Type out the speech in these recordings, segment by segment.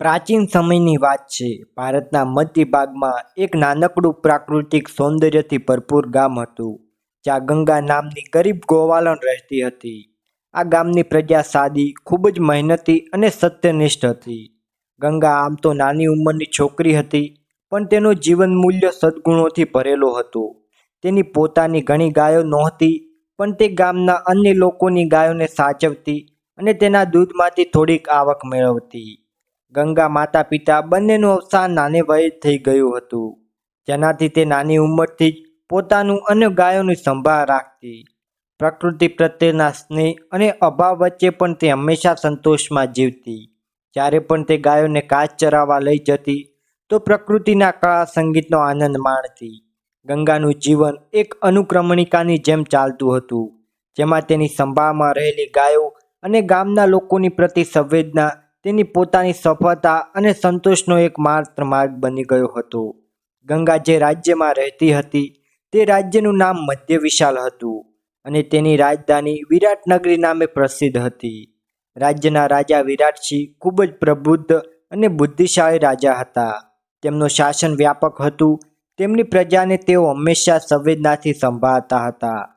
પ્રાચીન સમયની વાત છે. ભારતના મધ્ય ભાગમાં એક નાનકડું પ્રાકૃતિક સૌંદર્યથી ભરપૂર ગામ હતું, જ્યાં ગંગા નામની ગરીબ ગોવાલણ રહેતી હતી. આ ગામની પ્રજા સાદી, ખૂબ જ મહેનતી અને સત્યનિષ્ઠ હતી. ગંગા આમ તો નાની ઉંમરની છોકરી હતી, પણ તેનું જીવન મૂલ્ય સદગુણોથી ભરેલો હતું. તેની પોતાની ઘણી ગાયો નહોતી, પણ તે ગામના અન્ય લોકોની ગાયોને સાચવતી અને તેના દૂધમાંથી થોડીક આવક મેળવતી. ગંગા માતા પિતા બંનેનું અવસાન નાને વયે થઈ ગયું હતું. જેનાથી તે નાની ઉંમરથી જ પોતાનું અને ગાયોની સંભાળ રાખતી. પ્રકૃતિ પ્રત્યેના સ્નેહ અને અભાવ વચ્ચે પણ તે હંમેશા સંતોષમાં જીવતી. જ્યારે પણ તે ગાયોને કાચ ચરાવવા લઈ જતી, તો પ્રકૃતિના કળા સંગીતનો આનંદ માણતી. ગંગાનું જીવન એક અનુક્રમણિકાની જેમ ચાલતું હતું, જેમાં તેની સંભાળમાં રહેલી ગાયો અને ગામના લોકોની પ્રતિ સંવેદના તેની પોતાની સફળતા અને સંતોષનો એક માત્ર માર્ગ બની ગયો હતો. ગંગા જે રાજ્યમાં રહેતી હતી, તે રાજ્યનું નામ મધ્ય વિશાલ હતું અને તેની રાજધાની વિરાટનગરી નામે પ્રસિદ્ધ હતી. રાજ્યના રાજા વિરાટસિંહ ખૂબ જ પ્રબુદ્ધ અને બુદ્ધિશાળી રાજા હતા. તેમનું શાસન વ્યાપક હતું, તેમની પ્રજાને તેઓ હંમેશા સંવેદનાથી સંભાળતા હતા.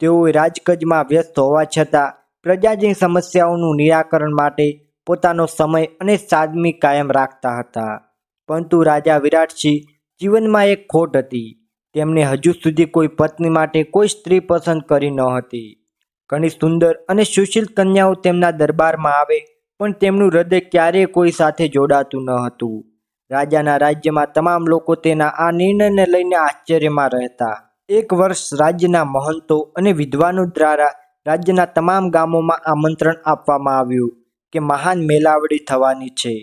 તેઓ રાજકજમાં વ્યસ્ત હોવા છતાં પ્રજાની સમસ્યાઓનું નિરાકરણ માટે પોતાનો સમય અને સાદમી કાયમ રાખતા હતા. પરંતુ રાજા વિરાટસિંહ જીવનમાં એક ખોટ હતી. તેમને હજુ સુધી કોઈ પત્ની માટે કોઈ સ્ત્રી પસંદ કરી ન હતી. ઘણી સુંદર અને સુશીલ કન્યાઓ તેમના દરબારમાં આવે, પણ તેમનું હૃદય ક્યારેય કોઈ સાથે જોડાતું ન હતું. રાજાના રાજ્યમાં તમામ લોકો તેના આ નિર્ણયને લઈને આશ્ચર્યમાં રહેતા. એક વર્ષ રાજ્યના મહંતો અને વિદ્વાનો દ્વારા રાજ્યના તમામ ગામોમાં આમંત્રણ આપવામાં આવ્યું. કે મહાન મેળાવડી થવાની છે.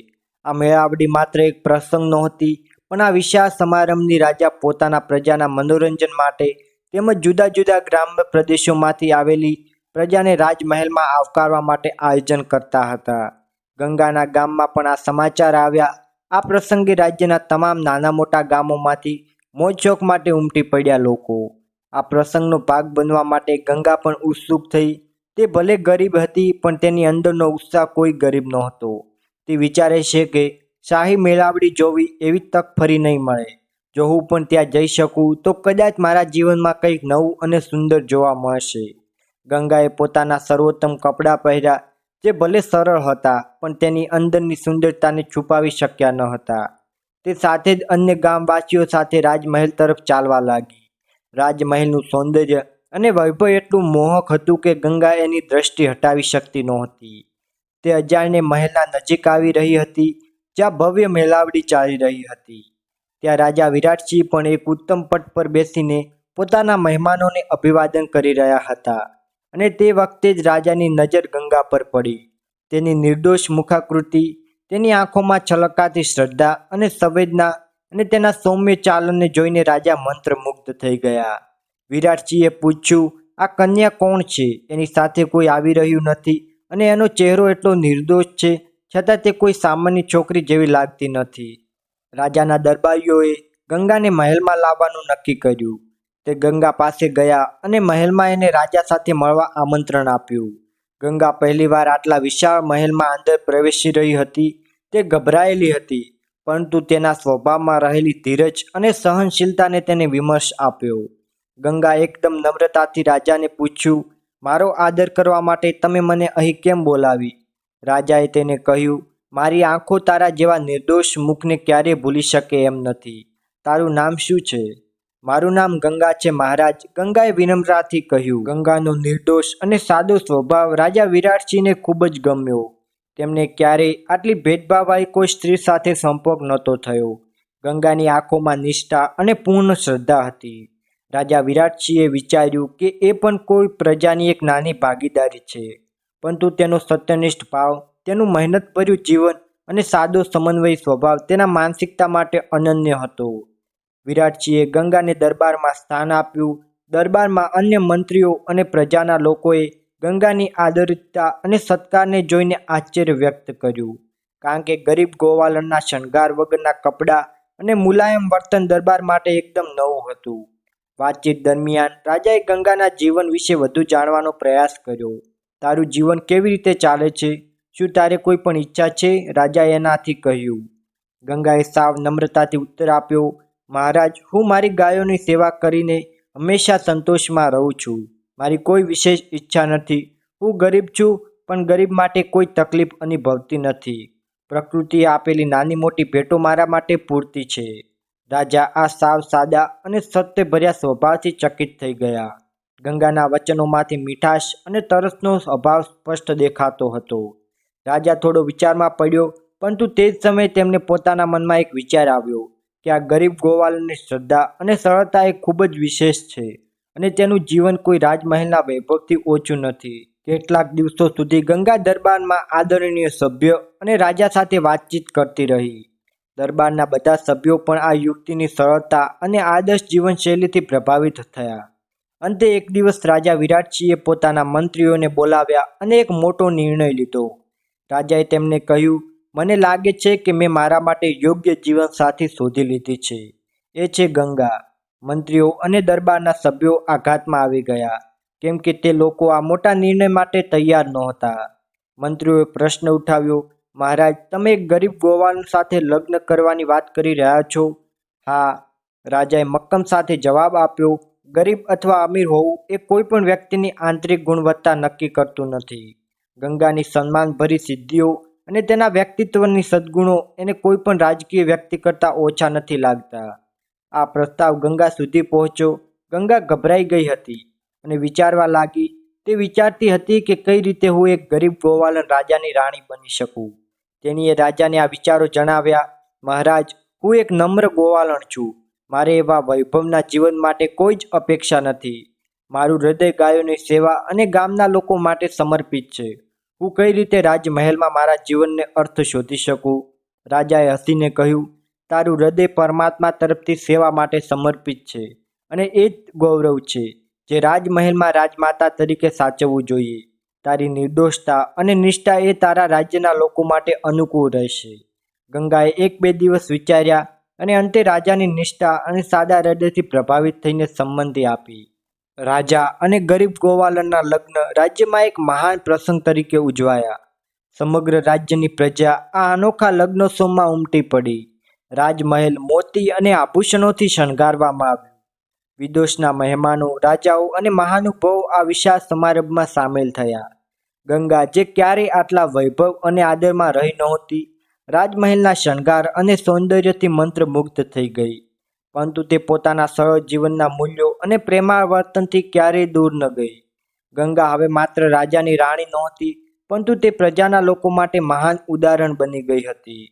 આ મેળાવડી માત્ર એક પ્રસંગ નહોતી, પણ આ વિશાળ સમારંભની રાજા પોતાના પ્રજાના મનોરંજન માટે તેમજ જુદા જુદા ગ્રામ્ય પ્રદેશોમાંથી આવેલી પ્રજાને રાજમહેલમાં આવકારવા માટે આયોજન કરતા હતા. ગંગાના ગામમાં પણ આ સમાચાર આવ્યા. આ પ્રસંગે રાજ્યના તમામ નાના મોટા ગામોમાંથી મોજશોખ માટે ઉમટી પડ્યા લોકો. આ પ્રસંગનો ભાગ બનવા માટે ગંગા પણ ઉત્સુક થઈ તે ભલે ગરીબ હતી, પણ તેની અંદરનો ઉત્સાહ કોઈ ગરીબ નહોતો. તે વિચારે છે કે શાહી મેળાવડી જોવી એવી તક ફરી નહીં મળે. જો હું પણ ત્યાં જઈ શકું, તો કદાચ મારા જીવનમાં કંઈક નવું અને સુંદર જોવા મળશે. ગંગાએ પોતાના સર્વોત્તમ કપડાં પહેર્યા, જે ભલે સરળ હતા, પણ તેની અંદરની સુંદરતાને છુપાવી શક્યા ન હતા. તે સાથે જ અન્ય ગામવાસીઓ સાથે રાજમહેલ તરફ ચાલવા લાગી. રાજમહેલનું સૌંદર્ય અને વૈભવ એટલું મોહક હતું કે ગંગા એની દ્રષ્ટિ હટાવી શકતી નહોતી. તે અજાણ્ય મહેલના નજીક આવી રહી હતી, જ્યાં ભવ્ય મેલાવડી ચાલી રહી હતી. ત્યાં રાજા વિરાટસિંહ પણ એક ઉત્તમ પટ પર બેસીને પોતાના મહેમાનોને અભિવાદન કરી રહ્યા હતા અને તે વખતે જ રાજાની નજર ગંગા પર પડી. તેની નિર્દોષ મુખાકૃતિ, તેની આંખોમાં છલકાતી શ્રદ્ધા અને સંવેદના અને તેના સૌમ્ય ચાલનને જોઈને રાજા મંત્રમુગ્ધ થઈ ગયા. વિરાટસિંહે પૂછ્યું, આ કન્યા કોણ છે? એની સાથે કોઈ આવી રહ્યું નથી અને એનો ચહેરો એટલો નિર્દોષ છે, છતાં તે કોઈ સામાન્ય છોકરી જેવી લાગતી નથી. રાજાના દરબારીઓએ ગંગાને મહેલમાં લાવવાનું નક્કી કર્યું. તે ગંગા પાસે ગયા અને મહેલમાં એને રાજા સાથે મળવા આમંત્રણ આપ્યું. ગંગા પહેલીવાર આટલા વિશાળ મહેલમાં અંદર પ્રવેશી રહી હતી. તે ગભરાયેલી હતી, પરંતુ તેના સ્વભાવમાં રહેલી ધીરજ અને સહનશીલતાને તેને વિમર્શ આપ્યો. ગંગા એકદમ નમ્રતાથી રાજાને પૂછ્યું, મારો આદર કરવા માટે તમે મને અહીં કેમ બોલાવી? રાજાએ તેને કહ્યું, મારી આંખો તારા જેવા નિર્દોષ મુખને ક્યારેય ભૂલી શકે એમ નથી. તારું નામ શું છે? મારું નામ ગંગા છે, મહારાજ. ગંગાએ વિનમ્રતાથી કહ્યું, ગંગાનો નિર્દોષ અને સાદો સ્વભાવ રાજા વિરાટસિંહને ખૂબ જ ગમ્યો. તેમને ક્યારેય આટલી ભેદભાવવાળી કોઈ સ્ત્રી સાથે સંપર્ક નહોતો થયો. ગંગાની આંખોમાં નિષ્ઠા અને પૂર્ણ શ્રદ્ધા હતી. રાજા વિરાટસિંહે વિચાર્યું કે એ પણ કોઈ પ્રજાની એક નાની ભાગીદારી છે. પરંતુ તેનો સત્યનિષ્ઠ ભાવ, તેનું મહેનતભર્યું જીવન અને સાદો સમન્વય સ્વભાવ તેના માનસિકતા માટે અનન્ય હતો. વિરાટસિંહે ગંગાને દરબારમાં સ્થાન આપ્યું. દરબારમાં અન્ય મંત્રીઓ અને પ્રજાના લોકોએ ગંગાની આદરિતતા અને સત્કારને જોઈને આશ્ચર્ય વ્યક્ત કર્યું. કારણ કે ગરીબ ગોવાલનના શણગાર વગરના કપડાં અને મુલાયમ વર્તન દરબાર માટે એકદમ નવું હતું. વાતચીત દરમિયાન રાજાએ ગંગાના જીવન વિશે વધુ જાણવાનો પ્રયાસ કર્યો. તારું જીવન કેવી રીતે ચાલે છે? શું તારે કોઈ પણ ઈચ્છા છે? રાજાએ એનાથી કહ્યું. ગંગાએ સાવ નમ્રતાથી ઉત્તર આપ્યો, મહારાજ, હું મારી ગાયોની સેવા કરીને હંમેશા સંતોષમાં રહું છું. મારી કોઈ વિશેષ ઈચ્છા નથી. હું ગરીબ છું, પણ ગરીબ માટે કોઈ તકલીફ અનુભવતી નથી. પ્રકૃતિએ આપેલી નાની મોટી ભેટો મારા માટે પૂરતી છે. રાજા આ સાવ સાદા અને સત્યભર્યા સ્વભાવથી ચકિત થઈ ગયા. ગંગાના વચનોમાંથી મીઠાશ અને તરસનો અભાવ સ્પષ્ટ દેખાતો હતો. રાજા થોડો વિચારમાં પડ્યો, પરંતુ તે જ સમયે તેમને પોતાના મનમાં એક વિચાર આવ્યો કે આ ગરીબ ગોવાલની શ્રદ્ધા અને સરળતા એ ખૂબ જ વિશેષ છે અને તેનું જીવન કોઈ રાજમહેલના વૈભવથી ઓછું નથી. કેટલાક દિવસો સુધી ગંગા દરબારમાં આદરણીય સભ્ય અને રાજા સાથે વાતચીત કરતી રહી. દરબારના બધા સભ્યો પણ આ યુક્તિની સરળતા અને આદર્શ જીવનશૈલીથી પ્રભાવિત થયા. અંતે એક દિવસ રાજા વિરાટસિંહે પોતાના મંત્રીઓને બોલાવ્યા અને એક મોટો નિર્ણય લીધો. રાજાએ તેમને કહ્યું, મને લાગે છે કે મેં મારા માટે યોગ્ય જીવનસાથી શોધી લીધી છે. એ છે ગંગા. મંત્રીઓ અને દરબારના સભ્યો આઘાતમાં આવી ગયા, કેમ કે તે લોકો આ મોટા નિર્ણય માટે તૈયાર નહોતા. મંત્રીઓએ પ્રશ્ન ઉઠાવ્યો મહારાજ, તમે એક ગરીબ ગોવાલ સાથે લગ્ન કરવાની વાત કરી રહ્યા છો. હા, રાજાએ મક્કમ સાથે જવાબ આપ્યો, ગરીબ અથવા અમીર હોવું એ કોઈ પણ વ્યક્તિની આંતરિક ગુણવત્તા નક્કી કરતું નથી. ગંગાની સન્માનભરી સિદ્ધિઓ અને તેના વ્યક્તિત્વની સદ્ગુણો એને કોઈ પણ રાજકીય વ્યક્તિ કરતાં ઓછા નથી લાગતા. આ પ્રસ્તાવ ગંગા સુધી પહોંચ્યો. ગંગા ગભરાઈ ગઈ હતી અને વિચારવા લાગી. તે વિચારતી હતી કે કઈ રીતે હું એક ગરીબ ગોવાલન રાજાની રાણી બની શકું? તેણીએ રાજાને આ વિચારો જણાવ્યા, મહારાજ, હું એક નમ્ર ગોવાલણ છું. મારે એવા વૈભવના જીવન માટે કોઈ જ અપેક્ષા નથી. મારું હૃદય ગાયોની સેવા અને ગામના લોકો માટે સમર્પિત છે. હું કઈ રીતે રાજમહેલમાં મારા જીવનને અર્થ શોધી શકું? રાજાએ હસીને કહ્યું, તારું હૃદય પરમાત્મા તરફથી સેવા માટે સમર્પિત છે અને એ જ ગૌરવ છે, જે રાજમહેલમાં રાજમાતા તરીકે સાચવવું જોઈએ. તારી નિર્દોષતા અને નિષ્ઠા એ તારા રાજ્યના લોકો માટે અનુકૂળ રહેશે. ગંગાએ એક બે દિવસ વિચાર્યા અને અંતે રાજાની નિષ્ઠા અને સાદા હૃદયથી પ્રભાવિત થઈને સંમતિ આપી. રાજા અને ગરીબ ગોવાલનના લગ્ન રાજ્યમાં એક મહાન પ્રસંગ તરીકે ઉજવાયા. સમગ્ર રાજ્યની પ્રજા આ અનોખા લગ્નોત્સવમાં ઉમટી પડી. રાજમહેલ મોતી અને આભૂષણોથી શણગારવામાં આવ્યું. વિદેશના મહેમાનો, રાજાઓ અને મહાનુભાવો આ વિશાળ સમારંભમાં સામેલ થયા. ગંગા જે ક્યારેય આટલા વૈભવ અને આદરમાં રહી નહોતી. રાજમહેલના શણગાર અને સૌંદર્યથી મંત્રમુગ્ધ થઈ ગઈ. પરંતુ તે પોતાના સરળ જીવનના મૂલ્યો અને પ્રેમાવર્તનથી ક્યારેય દૂર ન ગઈ. ગંગા હવે માત્ર રાજાની રાણી નહોતી, પરંતુ તે પ્રજાના લોકો માટે મહાન ઉદાહરણ બની ગઈ હતી.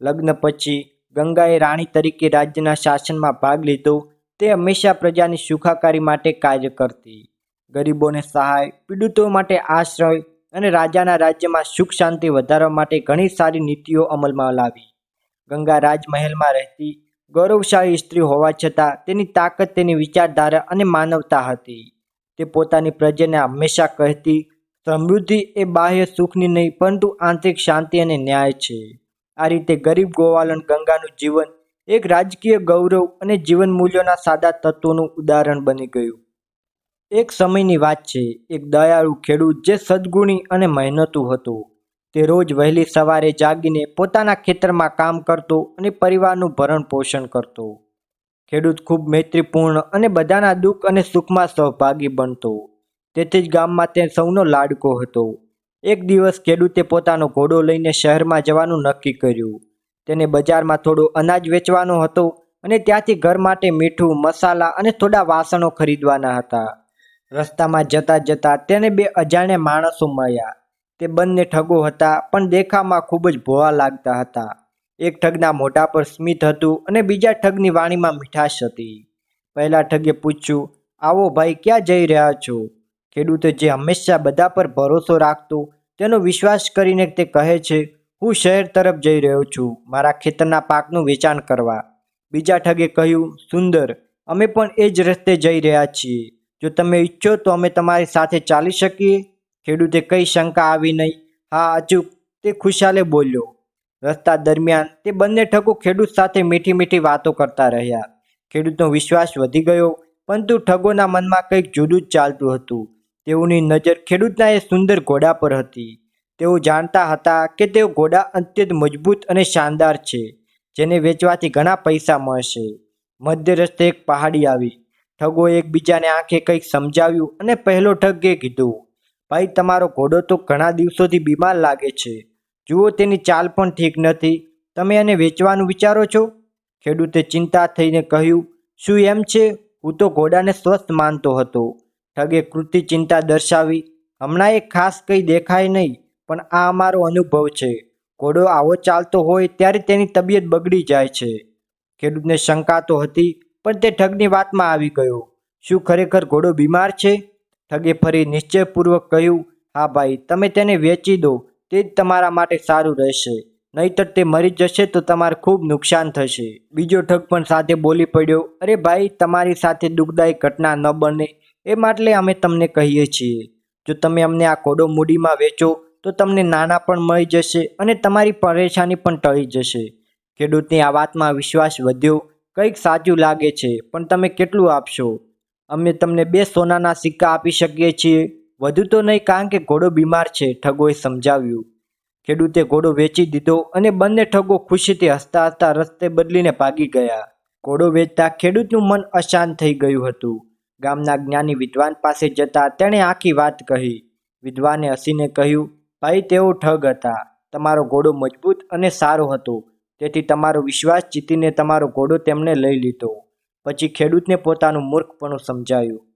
લગ્ન પછી ગંગાએ રાણી તરીકે રાજ્યના શાસનમાં ભાગ લીધો. તે હંમેશા પ્રજાની સુખાકારી માટે કાર્ય કરતી. ગરીબોને સહાય, પીડિતો માટે આશ્રય અને રાજાના રાજ્યમાં સુખ શાંતિ વધારવા માટે ઘણી સારી નીતિઓ અમલમાં લાવી. ગંગા રાજમહેલમાં રહેતી ગૌરવશાળી સ્ત્રી હોવા છતાં તેની તાકાત, તેની વિચારધારા અને માનવતા હતી. તે પોતાની પ્રજાને હંમેશા કહેતી, સમૃદ્ધિ એ બાહ્ય સુખની નહીં, પરંતુ આંતરિક શાંતિ અને ન્યાય છે. આ રીતે ગરીબ ગોવાલન ગંગાનું જીવન એક રાજકીય ગૌરવ અને જીવન મૂલ્યોના સાદા તત્વોનું ઉદાહરણ બની ગયું. એક સમયની વાત છે, એક દયાળુ ખેડૂત જે સદગુણી અને મહેનતુ હતો. તે રોજ વહેલી સવારે જાગીને પોતાના ખેતરમાં કામ કરતો અને પરિવારનું ભરણ પોષણ કરતો. ખેડૂત ખૂબ મૈત્રીપૂર્ણ અને બધાના દુઃખ અને સુખમાં સહભાગી બનતો. તેથી જ ગામમાં તે સૌનો લાડકો હતો. એક દિવસ ખેડૂતે પોતાનો ઘોડો લઈને શહેરમાં જવાનું નક્કી કર્યું. તેને બજારમાં થોડો અનાજ વેચવાનો હતો અને ત્યાંથી ઘર માટે મીઠું, મસાલા અને થોડા વાસણો ખરીદવાના હતા. રસ્તામાં જતા જતા તેને બે અજાણ્યા માણસો મળ્યા. તે બંને ઠગો હતા, પણ દેખામાં ખૂબ જ ભોવા લાગતા હતા. એક ઠગના મોઢા પર સ્મિત હતું અને બીજા ઠગની વાણીમાં મીઠાશ હતી. પહેલા ઠગે પૂછ્યું, આવો ભાઈ, ક્યાં જઈ રહ્યા છો? ખેડૂતે જે હંમેશા બધા પર ભરોસો રાખતો, તેનો વિશ્વાસ કરીને તે કહે છે, હું શહેર તરફ જઈ રહ્યો છું. મારા ખેતરના પાકનું વેચાણ કરવા. બીજા ઠગે કહ્યું, સુંદર, અમે પણ એ જ રસ્તે જઈ રહ્યા છીએ. જો તમે ઈચ્છો તો અમે તમારી સાથે ચાલી શકીએ. ખેડૂતે કઈ શંકા આવી નહીં. હા અચૂક તે ખુશાલે બોલ્યો. રસ્તા દરમિયાન તે બંને ઠગો ખેડૂત સાથે મીઠી મીઠી વાતો કરતા રહ્યા. ખેડૂતનો વિશ્વાસ વધી ગયો, પરંતુ ઠગોના મનમાં કંઈક જુદું જ ચાલતું હતું. તેઓની નજર ખેડૂતના એ સુંદર ઘોડા પર હતી. તેઓ જાણતા હતા કે તેઓ ઘોડા અત્યંત મજબૂત અને શાનદાર છે, જેને વેચવાથી ઘણા પૈસા મળશે. મધ્ય રસ્તે એક પહાડી આવી. ઠગોએ એકબીજાને આંખે કંઈક સમજાવ્યું અને પહેલો ઠગે કીધું, ભાઈ, તમારો ઘોડો તો ઘણા દિવસોથી બીમાર લાગે છે. જુઓ, તેની ચાલ પણ ઠીક નથી. તમે એને વેચવાનું વિચારો છો? ખેડૂતે ચિંતા થઈને કહ્યું, શું એમ છે? હું તો ઘોડાને સ્વસ્થ માનતો હતો. ઠગે કૃતિ ચિંતા દર્શાવી, હમણાં એ ખાસ કંઈ દેખાય નહીં, પણ આ અમારો અનુભવ છે. ઘોડો આવો ચાલતો હોય ત્યારે તેની તબિયત બગડી જાય છે. ખેડૂતને શંકા તો હતી પણ તે ઠગની વાતમાં આવી ગયો. શું ખરેખર ઘોડો બીમાર છે? ઠગે ફરી નિશ્ચયપૂર્વક કહ્યું, હા ભાઈ, તમે તેને વેચી દો. તે જ તમારા માટે સારું રહેશે. નહીતર તે મરી જશે તો તમારે ખૂબ નુકસાન થશે. બીજો ઠગ પણ સાથે બોલી પડ્યો, અરે ભાઈ, તમારી સાથે દુઃખદાયી ઘટના ન બને એ માટે અમે તમને કહીએ છીએ. જો તમે અમને આ ઘોડો મૂડીમાં વેચો, તો તમને નાના પણ મળી જશે અને તમારી પરેશાની પણ ટળી જશે. ખેડૂતની આ વાતમાં વિશ્વાસ વધ્યો કંઈક સાચું લાગે છે, પણ તમે કેટલું આપશો? અમે તમને બે સોનાના સિક્કા આપી શકીએ છીએ. વધુ તો નહીં, કારણ કે ઘોડો બીમાર છે, ઠગોએ સમજાવ્યું. ખેડૂતે ઘોડો વેચી દીધો અને બંને ઠગો ખુશીથી હસતા હસતા રસ્તે બદલીને ભાગી ગયા. ઘોડો વેચતા ખેડૂતનું મન અશાંત થઈ ગયું હતું. ગામના જ્ઞાની વિદ્વાન પાસે જતા તેણે આખી વાત કહી. વિદ્વાને હસીને કહ્યું, ભાઈ, તેઓ ઠગ હતા. તમારો ઘોડો મજબૂત અને સારો હતો. તેથી તમારો વિશ્વાસ જીતીને તમારો ઘોડો તેમણે લઈ લીધો. પછી ખેડૂતને પોતાનું મૂર્ખપણું સમજાયું.